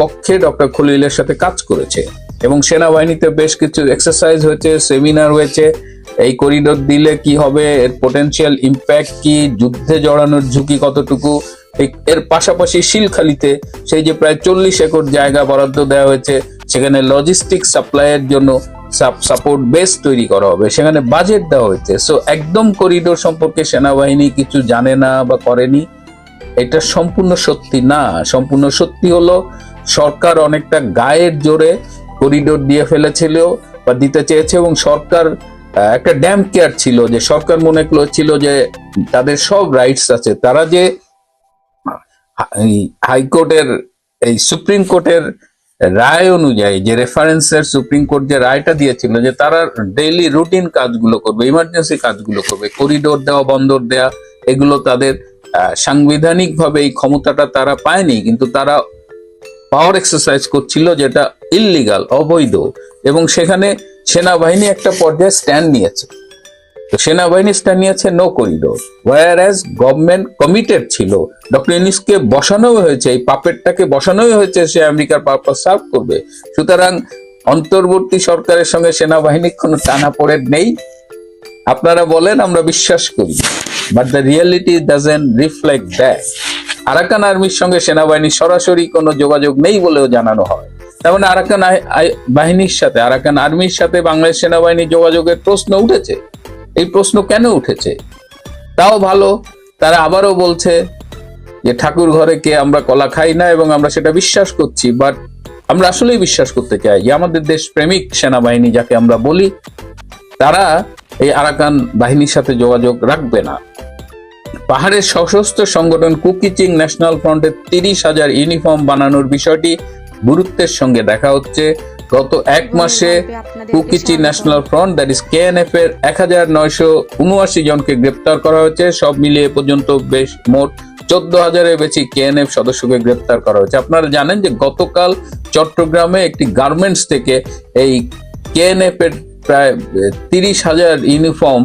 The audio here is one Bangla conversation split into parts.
পক্ষে ডক্টর খলিলের সাথে কাজ করেছে এবং সেনাবাহিনীতে বেশ কিছু এক্সারসাইজ হয়েছে সেমিনার হয়েছে। এই করিডোর দিলে কি হবে, এর পোটেনশিয়াল ইম্প্যাক্ট কি, যুদ্ধে জড়ানোর ঝুঁকি কতটুকু? এর পাশাপাশি শিলখালিতে সেই যে প্রায় চল্লিশ একর জায়গা বরাদ্দ দেওয়া হয়েছে, সেখানে লজিস্টিক সাপ্লাইয়ের জন্য সাপোর্ট বেস তৈরি করা হবে। সেখানে বাজেট দেওয়া হয়েছে। সো একদম করিডোর সম্পর্কে সেনাবাহিনী কিছু জানে না বা করেনি। এটা সম্পূর্ণ সত্যি না। সম্পূর্ণ সত্যি হলো সরকার অনেকটা গায়ের জোরে করিডোর দিয়ে ফেলেছিল বা দিতে চেয়েছে এবং সরকার একটা ড্যাম কেয়ার ছিল যে সরকার মনে করছিল যে তাদের সব রাইটস আছে। তারা যে হাইকোর্টের এই সুপ্রিম কোর্টের রায় অনুযায়ী যে রেফারেন্সের সুপ্রিম কোর্ট যে রায়টা দিয়েছিল যে তারা ডেইলি রুটিন কাজগুলো করবে ইমার্জেন্সি কাজগুলো করবে করিডোর দেওয়া, বন্দর দেওয়া, এগুলো তাদের সাংবিধানিক ভাবে এই ক্ষমতাটা তারা পায়নি, কিন্তু তারা পাওয়ার এক্সারসাইজ করছিল যেটা ইললিগাল অবৈধ, এবং সেখানে সেনাবাহিনী একটা পর্যায়ে স্ট্যান্ড নিয়েছে। তো সেনাবাহিনী স্ট্যান্ড নিয়েছে no corridor war as government committed ছিল। ডক্টর ইউনিসকে বসানো হয়েছে, এই পাপেটটাকে বসানোই হয়েছে, সে আমেরিকার পারপাস সার্ভ করবে। সুতরাং অন্তর্বর্তী সরকারের সঙ্গে সেনাবাহিনীর কোনো টানা পড়ে নেই। আপনারা বলেন, আমরা বিশ্বাস করি। But the reality doesn't reflect that Arakan আর্মির সঙ্গে সেনাবাহিনীর সরাসরি কোনো যোগাযোগ নেই বলেও জানানো হয়। তার মানে আরাকান বাহিনীর সাথে, আরাকান আর্মির সাথে বাংলাদেশ সেনাবাহিনীর যোগাযোগের প্রশ্ন উঠেছে। এই প্রশ্ন কেন উঠেছে? তাও ভালো, তারা আবারও বলছে যে ঠাকুর ঘরে কে আমরা কলা খাই না এবং আমরা সেটা বিশ্বাস করছি বাট আমরা আসলেই বিশ্বাস করতে চাই যে আমাদের দেশ প্রেমিক সেনাবাহিনী যাকে আমরা বলি, তারা এই আরাকান বাহিনীর সাথে যোগাযোগ রাখবে না। পাহাড়ের সশস্ত্র সংগঠন কুকিচিং ন্যাশনাল ফ্রন্টের তিরিশ হাজার ইউনিফর্ম বানানোর বিষয়টি গুরুত্বের সঙ্গে দেখা হচ্ছে। গত এক মাসে Kuki Chin national front that is KNF এর এক হাজার নয়শো উনআশি জনকে গ্রেপ্তার করা হয়েছে। সব মিলিয়ে পর্যন্ত বেশ মোট চোদ্দ হাজারের বেশি কেএনএফ সদস্যকে গ্রেপ্তার করা হয়েছে। আপনারা জানেন যে গতকাল চট্টগ্রামে একটি গার্মেন্টস থেকে এই কেএনএফ এর প্রায় তিরিশ হাজার ইউনিফর্ম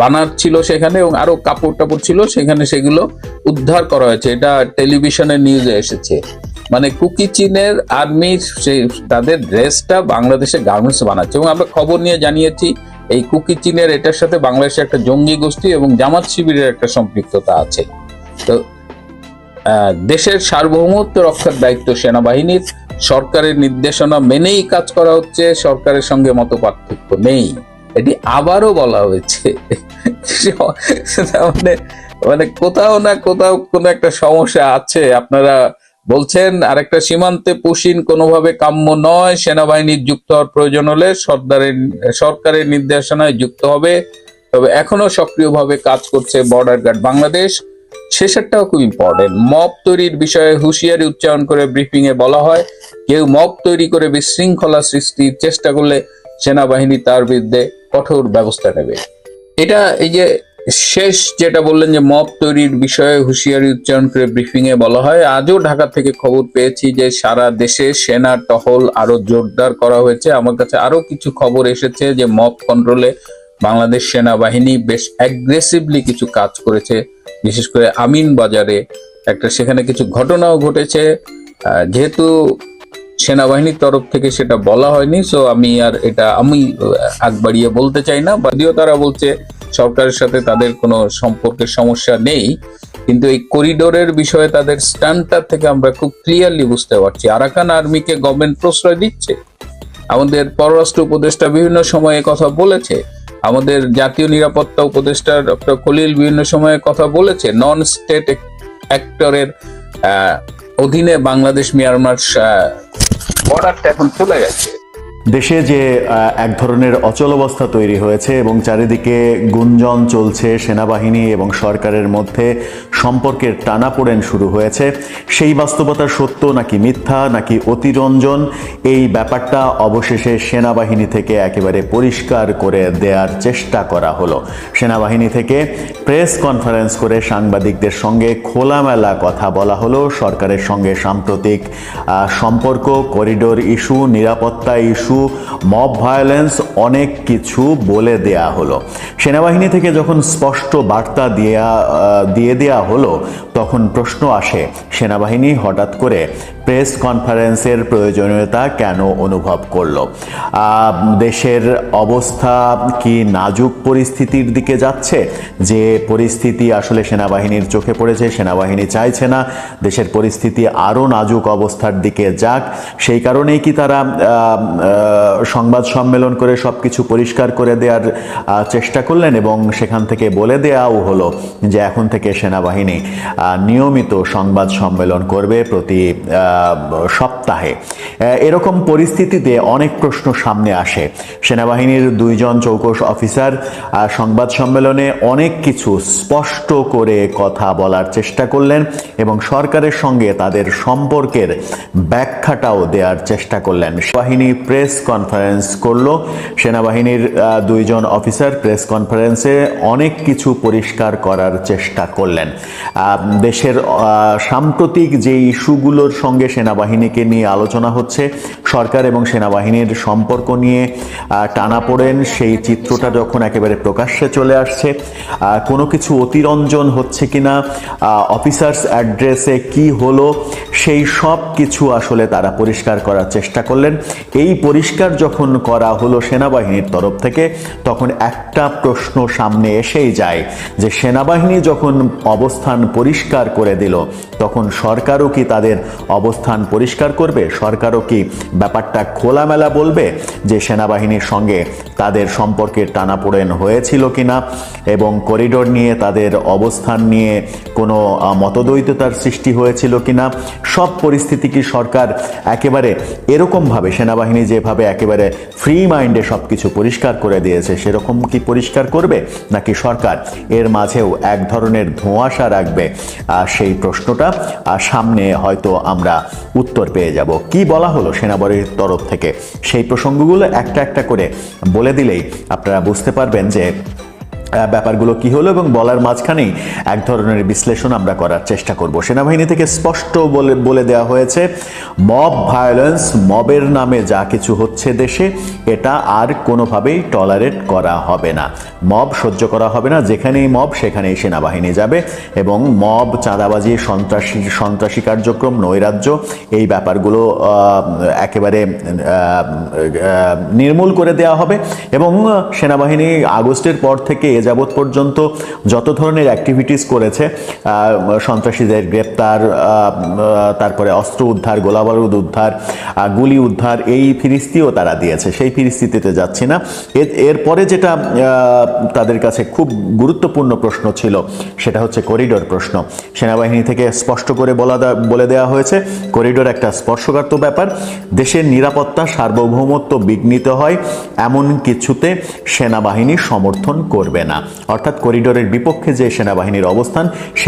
বানার ছিল সেখানে এবং আরও কাপড় টাপড় ছিল, সেখানে সেগুলো উদ্ধার করা হয়েছে। এটা টেলিভিশনের নিউজে এসেছে। মানে কুকি চীনের আর্মির সেই তাদের ড্রেসটা বাংলাদেশে গার্মেন্টস বানাচ্ছে এবং আমরা খবর নিয়ে জানিয়েছি, এই কুকি চীনের এটার সাথে বাংলাদেশে একটা জঙ্গি গোষ্ঠী এবং জামাত শিবিরের একটা সম্পৃক্ততা আছে। তো দেশের সার্বভৌমত্ব রক্ষার দায়িত্ব সেনাবাহিনীর, সরকারের নির্দেশনা মেনেই কাজ করা হচ্ছে, সরকারের সঙ্গে মত পার্থক্য নেই। এটি আবারও বলা হয়েছে। মানে মানে কোথাও না কোথাও কোনো একটা সমস্যা আছে। আপনারা বলছেন, আরেকটা সীমান্তে পুশিন কোনোভাবে কাম্য নয়, সেনাবাহিনীর যুক্ত হওয়ার প্রয়োজন হলে সর্দারের, সরকারের নির্দেশনায় যুক্ত হবে। তবে এখনও সক্রিয়ভাবে কাজ করছে বর্ডার গার্ড বাংলাদেশ। শেষেরটাও খুব ইম্পর্টেন্ট মব তৈরির বিষয়ে হুঁশিয়ারি উচ্চারণ করে ব্রিফিং এ বলা হয়, কেউ মব তৈরি করে বিশৃঙ্খলা সৃষ্টির চেষ্টা করলে সেনাবাহিনী তার বিরুদ্ধে কঠোর ব্যবস্থা নেবে। এটা এই যে শেষ যেটা বললেন যে মব তৈরির বিষয়ে হুঁশিয়ারি উচ্চারণ করে ব্রিফিং এ বলা হয়, আজও ঢাকা থেকে খবর পেয়েছি যে সারা দেশে সেনা টহল আরও জোরদার করা হয়েছে। আমার কাছে আরও কিছু খবর এসেছে যে মব কন্ট্রোলে বাংলাদেশ সেনাবাহিনী বেশ অ্যাগ্রেসিভলি কিছু কাজ করেছে। বিশেষ করে আমিন বাজারে একটা সেখানে কিছু ঘটনাও ঘটেছে। যেহেতু সেনাবাহিনীর তরফ থেকে সেটা বলা হয়নি সো আমি আর এটা আমি আগ বাড়িয়ে বলতে চাই না। যদিও তারা বলছে সরকারের সাথে তাদের কোনো সম্পর্কের সমস্যা নেই, কিন্তু এই করিডোরের বিষয়ে তাদের স্ট্যান্ডটা থেকে আমরা খুব ক্লিয়ারলি বুঝতে পারছি। আরাকান আর্মিকে গভর্নমেন্ট প্রশ্রয় দিচ্ছে। আমাদের পররাষ্ট্র উপদেষ্টা বিভিন্ন সময়ে কথা বলেছে। আমাদের জাতীয় নিরাপত্তা উপদেষ্টা ডক্টর খলিল বিভিন্ন সময়ে কথা বলেছে। নন স্টেট অ্যাক্টরের অধীনে বাংলাদেশ মিয়ানমার বর্ডারটা এখন চলে গেছে। দেশে যে এক ধরনের অচল অবস্থা তৈরি হয়েছে এবং চারিদিকে গুঞ্জন চলছে সেনাবাহিনী এবং সরকারের মধ্যে সম্পর্কের টানাপোড়েন শুরু হয়েছে। সেই বাস্তবতা সত্য নাকি মিথ্যা, নাকি অতিরঞ্জন? এই ব্যাপারটা অবশেষে সেনাবাহিনী থেকে একেবারে পরিষ্কার করে দেওয়ার চেষ্টা করা হলো। সেনাবাহিনী থেকে প্রেস কনফারেন্স করে সাংবাদিকদের সঙ্গে খোলামেলা কথা বলা হলো। সরকারের সঙ্গে সাম্প্রতিক সম্পর্ক, করিডোর ইস্যু, নিরাপত্তা ইস্যু মব ভায়োলেন্স অনেক কিছু বলে দেয়া হলো। সেনাবাহিনী থেকে যখন স্পষ্ট বার্তা দেয়া দিয়ে দেয়া হলো, তখন প্রশ্ন আসে, সেনাবাহিনী হঠাৎ করে প্রেস কনফারেন্সের প্রয়োজনীয়তা কেন অনুভব করল? দেশের অবস্থা কি নাজুক পরিস্থিতির দিকে যাচ্ছে? যে পরিস্থিতি আসলে সেনাবাহিনীর চোখে পড়েছে, সেনাবাহিনী চাইছে না, দেশের পরিস্থিতি আরও নাজুক অবস্থার দিকে যাক, সেই কারণেই কি তারা সংবাদ সম্মেলন করে সব কিছু পরিষ্কার করে দেওয়ার চেষ্টা করলেন এবং সেখান থেকে বলে দেওয়াও হলো যে এখন থেকে সেনাবাহিনী নিয়মিত সংবাদ সম্মেলন করবে প্রতি সপ্তাহে। এরকম পরিস্থিতিতে অনেক প্রশ্ন সামনে আসে। সেনাবাহিনীর দুইজন চৌকস অফিসার সংবাদ সম্মেলনে অনেক কিছু স্পষ্ট করে কথা বলার চেষ্টা করলেন এবং সরকারের সঙ্গে তাদের সম্পর্কের ব্যাখ্যাটাও দেওয়ার চেষ্টা করলেন। বাহিনী প্রেস কনফারেন্স করল। সেনাবাহিনীর দুইজন অফিসার প্রেস কনফারেন্সে অনেক কিছু পরিষ্কার করার চেষ্টা করলেন। দেশের সাম্প্রতিক যে ইস্যুগুলোর সঙ্গে সেনাবাহিনীকে নিয়ে আলোচনা হচ্ছে সরকার এবং সেনাবাহিনীর সম্পর্ক নিয়ে আহ, টানাপোড়েন সেই চিত্রটা যখন একেবারে প্রকাশ্যে চলে আসছে কোনো কিছু অতিরঞ্জন হচ্ছে কিনা অফিসার্স অ্যাড্রেসে কি হলো সেই সব কিছু আসলে তারা পরিষ্কার করার চেষ্টা করলেন। এই পরিষ্কার যখন করা হলো সেনাবাহিনীর তরফ থেকে, তখন একটা প্রশ্ন সামনে এসেই যায় যে সেনাবাহিনী যখন অবস্থান পরিষ্কার করে দিল, তখন সরকারও কি তাদের অবস্থান পরিষ্কার করবে? সরকারও কি ব্যাপারটা খোলামেলা বলবে যে সেনাবাহিনীর সঙ্গে তাদের সম্পর্কের টানাপোড়েন হয়েছিল কিনা এবং করিডোর নিয়ে তাদের অবস্থান নিয়ে কোনো মতদ্বৈততার সৃষ্টি হয়েছিল কিনা? সব পরিস্থিতি কি সরকার একেবারে এরকমভাবে সেনাবাহিনী যেভাবে একেবারে ফ্রি মাইন্ডে সব কিছু পরিষ্কার করে দিয়েছে, সেরকম কি পরিষ্কার করবে? নাকি সরকার এর মাঝেও এক ধরনের ধোঁয়াশা রাখবে? আর সেই প্রশ্নটা, আর সামনে হয়তো আমরা উত্তর পেয়ে যাব। কি বলা হলো সেনাবাহিনীর তরফ থেকে? সেই প্রসঙ্গগুলো একটা একটা করে বলে দিলেই আপনারা বুঝতে পারবেন যে ব্যাপারগুলো কি হলো এবং বলার মাঝখানেই এক ধরনের বিশ্লেষণ আমরা করার চেষ্টা করব। সেনাবাহিনী থেকে স্পষ্ট বলে বলে দেওয়া হয়েছে, মব ভায়োলেন্স মবের নামে যা কিছু হচ্ছে দেশে, এটা আর কোনোভাবেই টলারেট করা হবে না। মব সহ্য করা হবে না, যেখানেই মব, সেখানেই সেনাবাহিনী যাবে এবং মব, চাঁদাবাজি, সন্ত্রাসী সন্ত্রাসী কার্যক্রম, নৈরাজ্য, এই ব্যাপারগুলো একেবারে নির্মূল করে দেওয়া হবে এবং সেনাবাহিনী আগস্টের পর থেকে এ যাবৎ পর্যন্ত যত ধরনের অ্যাক্টিভিটিস করেছে সন্ত্রাসীদের গ্রেপ্তার তারপরে অস্ত্র উদ্ধার, গোলাবারুদ উদ্ধার গুলি উদ্ধার, এই ফিরিস্তিও তারা দিয়েছে। সেই ফিরিস্তিতে যাচ্ছি না। এর- এরপরে যেটা তাদের কাছে খুব গুরুত্বপূর্ণ প্রশ্ন ছিল, সেটা হচ্ছে করিডোর প্রশ্ন। সেনাবাহিনী থেকে স্পষ্ট করে বলা বলে দেওয়া হয়েছে, করিডোর একটা স্পর্শকাতর ব্যাপার। দেশের নিরাপত্তা সার্বভৌমত্ব বিঘ্নিত হয়, এমন কিছুতে সেনাবাহিনী সমর্থন করবে না অর্থাৎ করিডোরের বিপক্ষে যে সেনাবাহিনীর অবস্থান